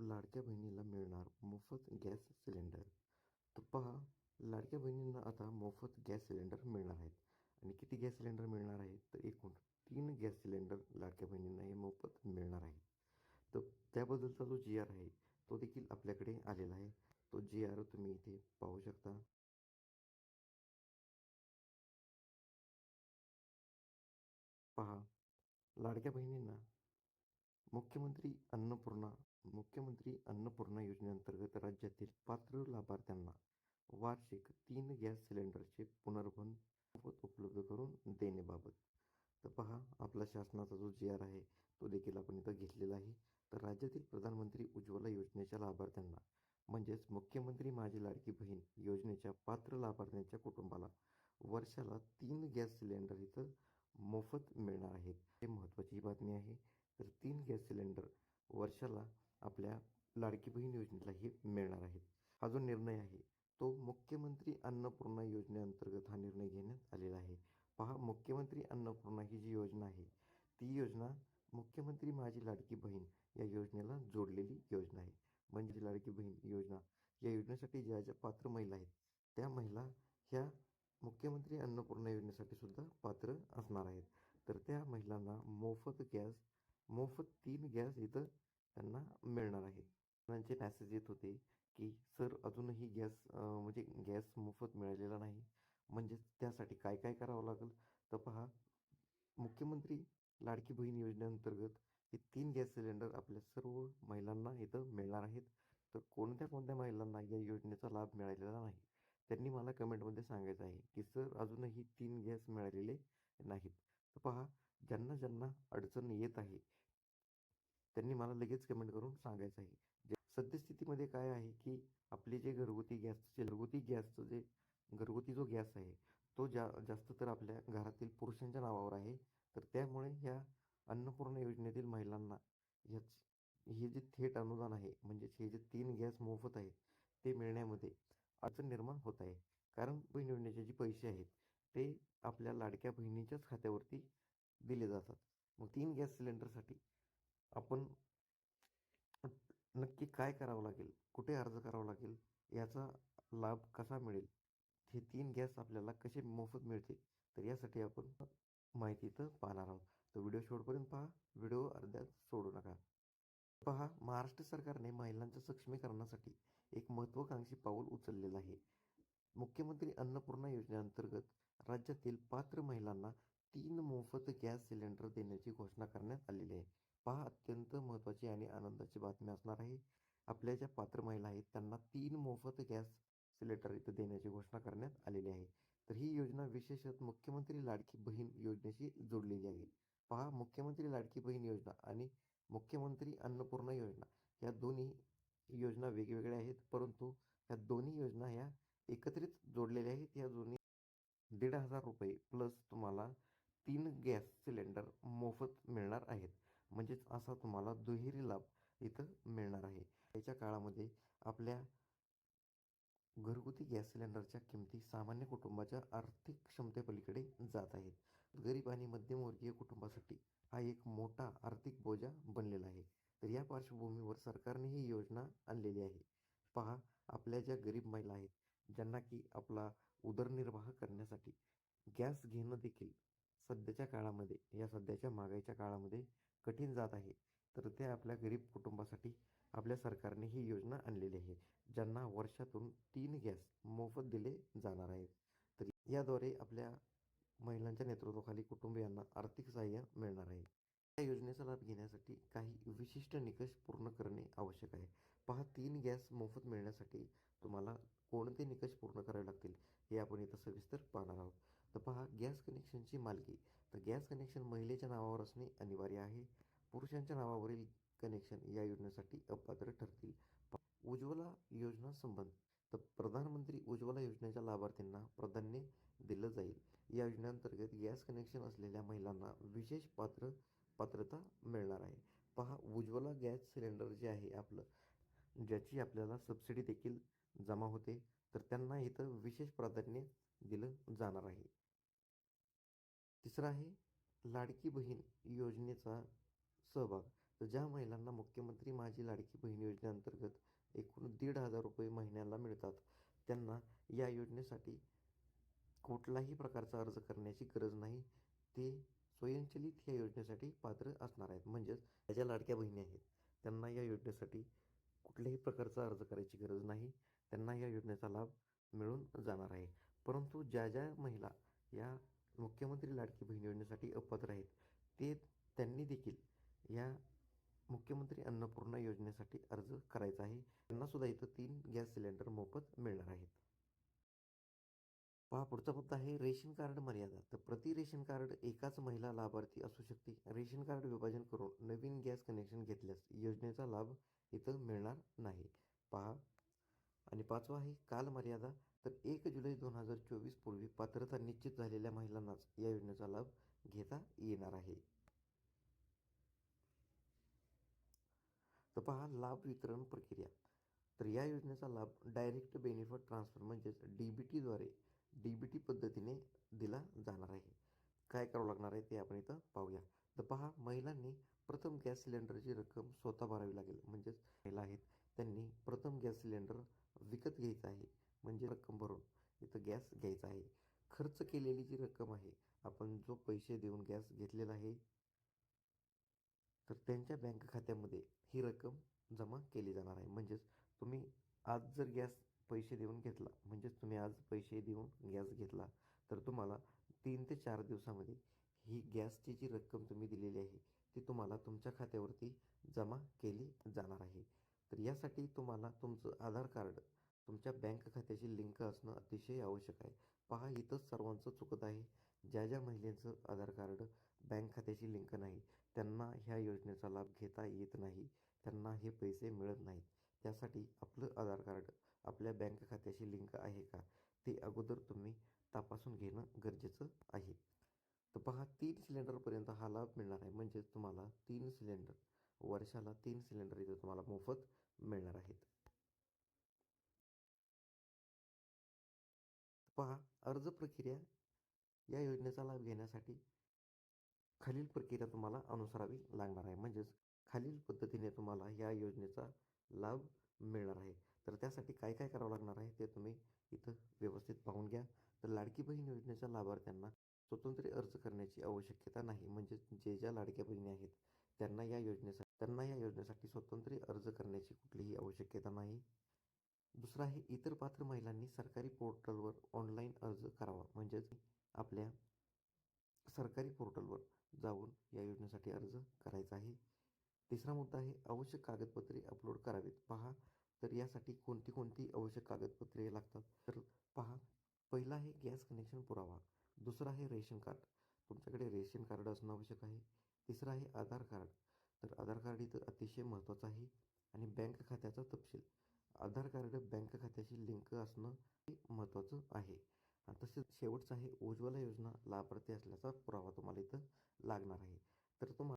लाडक्या बहिणीला मिळणार मोफत गॅस सिलेंडर. तर पहा लाडक्या बहिणींना आता मोफत गॅस सिलेंडर मिळणार आहेत. आणि किती गॅस सिलेंडर मिळणार आहेत? तर एकूण तीन गॅस सिलेंडर लाडक्या बहिणींना हे मोफत मिळणार आहे तर त्याबद्दलचा जो जी आर आहे तो देखील आपल्याकडे आलेला आहे. तो जी आर तुम्ही इथे पाहू शकता. पहा लाडक्या बहिणींना मुख्यमंत्री अन्नपूर्णा मुख्यमंत्री अन्नपूर्णा योजनेअंतर्गत राज्यातील पात्र लाभार्थ्यांना वार्षिक तीन गॅस सिलेंडरचे पुनर्भरण उपलब्ध करून देण्याबाबत. तर पहा आपला शासनाचा जो जी आर आहे तो देखील आपण इथं घेतलेला आहे. तर राज्यातील प्रधानमंत्री उज्ज्वला योजनेच्या लाभार्थ्यांना म्हणजेच मुख्यमंत्री माझी लाडकी बहीण योजनेच्या पात्र लाभार्थ्यांच्या कुटुंबाला वर्षाला तीन गॅस सिलेंडर इथं मोफत मिळणार आहेत. हे महत्त्वाची बातमी आहे. तर तीन गॅस सिलेंडर वर्षाला आपल्या लाडकी बहीण योजनेला हे मिळणार आहेत हा जो निर्णय आहे तो मुख्यमंत्री अन्नपूर्णा योजनेअंतर्गत हा निर्णय घेण्यात आलेला आहे. पहा मुख्यमंत्री अन्नपूर्णा ही जी योजना आहे ती योजना मुख्यमंत्री माझी लाडकी बहीण या योजनेला जोडलेली योजना आहे. म्हणजे लाडकी बहीण योजना या योजनेसाठी ज्या ज्या पात्र महिला आहेत त्या महिला ह्या मुख्यमंत्री अन्नपूर्णा योजनेसाठी सुद्धा पात्र असणार आहेत. तर त्या महिलांना मोफत गॅस मोफत तीन गॅस इथं त्यांना मिळणार आहे. त्यांचे मॅसेज येत होते की सर अजूनही गॅस म्हणजे गॅस मोफत मिळालेला नाही. म्हणजेच त्यासाठी काय काय करावं लागेल? तर पहा मुख्यमंत्री लाडकी बहीण योजनेअंतर्गत हे तीन गॅस सिलेंडर आपल्या सर्व महिलांना इथं मिळणार आहेत. तर कोणत्या कोणत्या महिलांना या योजनेचा लाभ मिळालेला नाही? त्यांनी मला कमेंटमध्ये सांगायचं आहे की सर अजूनही तीन गॅस मिळालेले नाहीत. तर पहा ज्यांना ज्यांना अडचण येत आहे त्यांनी मला लगेच कमेंट करून सांगायचं आहे. सद्यस्थितीमध्ये काय आहे की आपले जे घरगुती गॅसचे घरगुती गॅसचं जे घरगुती जो गॅस आहे तो जा जास्त तर आपल्या घरातील पुरुषांच्या नावावर आहे. तर त्यामुळे ह्या अन्नपूर्णा योजनेतील महिलांना ह्याच हे जे थेट अनुदान आहे म्हणजेच हे जे तीन गॅस मोफत आहेत ते मिळण्यामध्ये अडचण निर्माण होत आहे. कारण बहीण योजनेचे जे पैसे आहेत ते आपल्या लाडक्या बहिणीच्याच खात्यावरती दिले जातात. मग तीन गॅस सिलेंडरसाठी आपण नक्की काय करावं लागेल? कुठे अर्ज करावा लागेल? याचा लाभ कसा मिळेल? हे तीन गॅस आपल्याला कसे मोफत मिळतील? तर यासाठी आपण माहिती तर पाहणार आहोत. तर व्हिडिओ शेवटपर्यंत पहा. व्हिडिओ अर्ध्यात सोडू नका. पहा महाराष्ट्र सरकारने महिलांच्या सक्षमीकरणासाठी एक महत्त्वाकांक्षी पाऊल उचललेलं आहे. मुख्यमंत्री अन्नपूर्णा योजनेअंतर्गत राज्यातील पात्र महिलांना तीन मोफत गॅस सिलेंडर देण्याची घोषणा करण्यात आलेली आहे. पहा अत्यंत महत्त्वाची आणि आनंदाची बातमी असणार आहे. आपल्या ज्या पात्र महिला आहेत त्यांना तीन मोफत गॅस सिलेंडर इथं देण्याची घोषणा करण्यात आलेली आहे. तर ही योजना विशेषतः मुख्यमंत्री लाडकी बहीण योजनेशी जोडलेली आहे. पहा मुख्यमंत्री लाडकी बहीण योजना आणि मुख्यमंत्री अन्नपूर्णा योजना या दोन्ही योजना वेगवेगळ्या आहेत परंतु ह्या दोन्ही योजना ह्या एकत्रित जोडलेल्या आहेत. या दोन्ही दीड हजार रुपये प्लस तुम्हाला तीन गॅस सिलेंडर मोफत मिळणार आहेत. म्हणजेच असा तुम्हाला दुहेरी लाभ इथं मिळणार आहे. याच्या काळामध्ये आपल्या घरगुती गॅस सिलेंडरच्या किमती सामान्य कुटुंबाच्या आर्थिक क्षमतेपलीकडे जात आहेत. गरीब आणि मध्यमवर्गीय कुटुंबासाठी हा एक मोठा आर्थिक बोजा बनलेला आहे. तर या पार्श्वभूमीवर सरकारने ही योजना आणलेली आहे. पहा आपल्या ज्या गरीब महिला आहेत ज्यांना की आपला उदरनिर्वाह करण्यासाठी गॅस घेणं देखील सध्याच्या काळामध्ये या सध्याच्या महागाईच्या काळामध्ये कठीण जात आहे. तर ते आपल्या गरीब कुटुंबासाठी आपल्या सरकारने ही योजना आणलेली आहे ज्यांना वर्षातून तीन गॅस मोफत दिले जाणार आहेत. तर याद्वारे आपल्या महिलांच्या नेतृत्वाखाली कुटुंबियांना आर्थिक सहाय्य मिळणार आहे. या योजनेचा लाभ घेण्यासाठी काही विशिष्ट निकष पूर्ण करणे आवश्यक आहे. पहा तीन गॅस मोफत मिळण्यासाठी तुम्हाला कोणते निकष पूर्ण करावे लागतील हे आपण इथं सविस्तर पाहणार आहोत. तर पहा गॅस कनेक्शनची मालकी. तर गॅस कनेक्शन महिलेच्या नावावर असणे अनिवार्य आहे. पुरुषांच्या नावावरील कनेक्शन या योजनेसाठी अपात्र ठरतील. उज्ज्वला योजना संबंध. तर प्रधानमंत्री उज्ज्वला योजनेच्या लाभार्थींना प्राधान्य दिलं जाईल. या योजनेअंतर्गत गॅस कनेक्शन असलेल्या महिलांना विशेष पात्र पात्रता मिळणार आहे. पहा उज्ज्वला गॅस सिलेंडर जे आहे आपलं ज्याची आपल्याला सबसिडी देखील जमा होते तर त्यांना इथं विशेष प्राधान्य दिलं जाणार आहे. तिसरा आहे लाडकी बहीण योजनेचा सहभाग. तर ज्या महिलांना मुख्यमंत्री माझी लाडकी बहीण योजनेअंतर्गत एकूण दीड हजार रुपये महिन्याला मिळतात त्यांना या योजनेसाठी कुठलाही प्रकारचा अर्ज करण्याची गरज नाही. ते स्वयंचलित या योजनेसाठी पात्र असणार आहेत. म्हणजेच ज्या लाडक्या बहिणी आहेत त्यांना या योजनेसाठी कुठल्याही प्रकारचा अर्ज करायची गरज नाही. त्यांना या योजनेचा लाभ मिळून जाणार आहे. परंतु ज्या ज्या महिला या मुख्यमंत्री लाडकी बहीण योजनेसाठी अपात्र आहेत ते त्यांनी देखील या मुख्यमंत्री अन्नपूर्णा योजनेसाठी अर्ज करायचा आहे. त्यांनासुद्धा इथं तीन गॅस सिलेंडर मोफत मिळणार आहेत. पहा पुढचा मुद्दा आहे रेशन कार्ड मर्यादा. तर प्रति रेशन कार्ड एकाच महिला लाभार्थी असू शकते. रेशन कार्ड विभाजन करून नवीन गॅस कनेक्शन घेतल्यास योजनेचा लाभ इथं मिळणार नाही. पहा आणि पाचवा आहे काल मर्यादा तर एक जुलै दोन हजार चोवीस पूर्वी पात्रता निश्चित झालेल्या महिलांनाच या योजनेचा लाभ घेता येणार आहे. तर पहा लाभ वितरण प्रक्रिया. तर या योजनेचा लाभ डायरेक्ट बेनिफिट ट्रान्सफर म्हणजेच डी बी टीद्वारे डी बी टी पद्धतीने दिला जाणार आहे. काय करावं लागणार आहे ते आपण इथं पाहूया. तर पहा महिलांनी प्रथम गॅस सिलेंडरची रक्कम स्वतः भरावी लागेल. म्हणजेच महिला आहेत त्यांनी प्रथम गॅस सिलेंडर विकत घ्यायचं आहे. म्हणजे रक्कम भरून इथं गॅस घ्यायचा आहे. खर्च केलेली जी रक्कम आहे आपण जो पैसे देऊन गॅस घेतलेला आहे तर त्यांच्या बँक खात्यामध्ये ही रक्कम जमा केली जाणार आहे. म्हणजेच तुम्ही आज जर गॅस पैसे देऊन घेतला म्हणजेच तुम्ही आज पैसे देऊन गॅस घेतला तर तुम्हाला तीन ते चार दिवसामध्ये ही गॅसची जी रक्कम तुम्ही दिलेली आहे ती तुम्हाला तुमच्या खात्यावरती जमा केली जाणार आहे. तर यासाठी तुम्हाला तुमचं आधार कार्ड तुमच्या बँक खात्याशी लिंक असणं अतिशय आवश्यक आहे. पहा इथंच सर्वांचं चुकत आहे. ज्या ज्या महिलेचं आधार कार्ड बँक खात्याशी लिंक नाही त्यांना ह्या योजनेचा लाभ घेता येत नाही त्यांना हे पैसे मिळत नाहीत. त्यासाठी आपलं आधार कार्ड आपल्या बँक खात्याशी लिंक आहे का ते अगोदर तुम्ही तपासून घेणं गरजेचं आहे. तर पहा तीन सिलेंडरपर्यंत हा लाभ मिळणार आहे. म्हणजेच तुम्हाला तीन सिलेंडर वर्षाला तीन सिलेंडर इथे तुम्हाला मोफत मिळणार आहेत. पहा अर्ज प्रक्रिया या योजनेचा लाभ घेण्यासाठी खालील प्रक्रिया तुम्हाला अनुसरावी लागणार आहे. म्हणजेच खालील पद्धतीने तुम्हाला या योजनेचा लाभ मिळणार आहे. तर त्यासाठी काय काय करावं लागणार आहे ते तुम्ही इथं व्यवस्थित पाहून घ्या. तर लाडकी बहीण योजनेच्या लाभार्थ्यांना स्वतंत्र अर्ज करण्याची आवश्यकता नाही. म्हणजे जे ज्या लाडक्या बहिणी आहेत त्यांना या योजनेसाठी त्यांना या योजनेसाठी स्वतंत्र अर्ज करण्याची कुठलीही आवश्यकता नाही. दुसरं आहे इतर पात्र महिलांनी सरकारी पोर्टलवर ऑनलाईन अर्ज करावा. म्हणजेच आपल्या सरकारी पोर्टलवर जाऊन या योजनेसाठी अर्ज करायचा आहे. तिसरा मुद्दा आहे आवश्यक कागदपत्रे अपलोड करावीत. पहा तर यासाठी कोणती कोणती आवश्यक कागदपत्रे लागतात? तर पहा पहिला आहे गॅस कनेक्शन पुरावा. दुसरा आहे रेशन कार्ड. तुमच्याकडे रेशन कार्ड असणं आवश्यक आहे. तिसरं आहे आधार कार्ड. तर आधार कार्ड इथं अतिशय महत्त्वाचं आहे आणि बँक खात्याचा तपशील. आधार कार्ड बँक खात्याशी लिंक असणं हे महत्त्वाचं आहे. तसेच शेवटचं आहे. उज्ज्वला योजना लाभार्थी असल्याचा पुरावा तुम्हाला इथं लागणार आहे. तर तुम्हाला